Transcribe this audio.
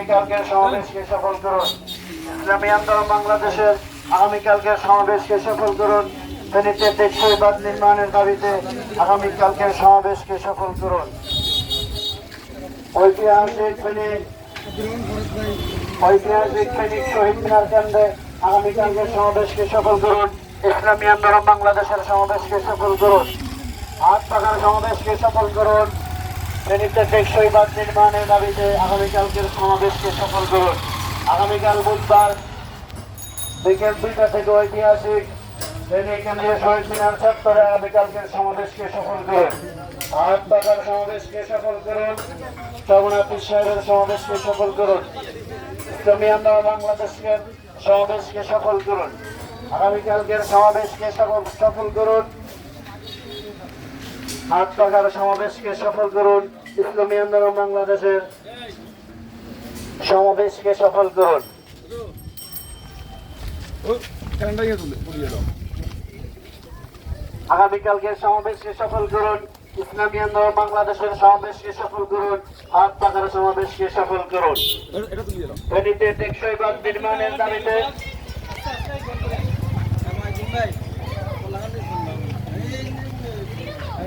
আগামীকালকের সমাবেশকে সফল করুন। ইসলামী আন্দোলন বাংলাদেশের আগামীকালকের সমাবেশকে সফল করুন। ফেনীতে টেকসই বাঁধ নির্মাণের দাবিতে আগামীকালকের সমাবেশকে সফল করুন। ঐতিহাসিক ফেনী, ঐতিহাসিক ফেনীর শহীদ মিনার কেন্দ্রে আগামীকালকের সমাবেশকে সফল করুন। ইসলামী আন্দোলন বাংলাদেশের সমাবেশকে সফল করুন। হাত পাখার সমাবেশকে সফল করুন। ফেনীতে টেকসই বাঁধ নির্মাণের দাবিতে আগামীকালকের সমাবেশকে সফল করুন। আগামীকাল বুধবার বিকেল দুইটা থেকে ঐতিহাসিক ফেনী কেন্দ্রীয় শহীদ মিনার চত্বরে আগামীকালকের সফল করুন। হাত পাখার সমাবেশকে সফল করুন। চবনাথ সাহেবের সমাবেশকে সফল করুন। বাংলাদেশকে সমাবেশকে সফল করুন। আগামীকালকের সমাবেশকে সফল করুন। হাত পাখার সমাবেশকে সফল করুন ইসলামী আন্দোলন বাংলাদেশের সমাবেশকে সফল করুন। আগামীকালকের সমাবেশকে সফল করুন, ইসলামী আন্দোলন বাংলাদেশের সমাবেশকে সফল করুন হাত পাখার সমাবেশকে সফল করুন। ফেনীতে টেকসই বাঁধ নির্মাণের দাবিতে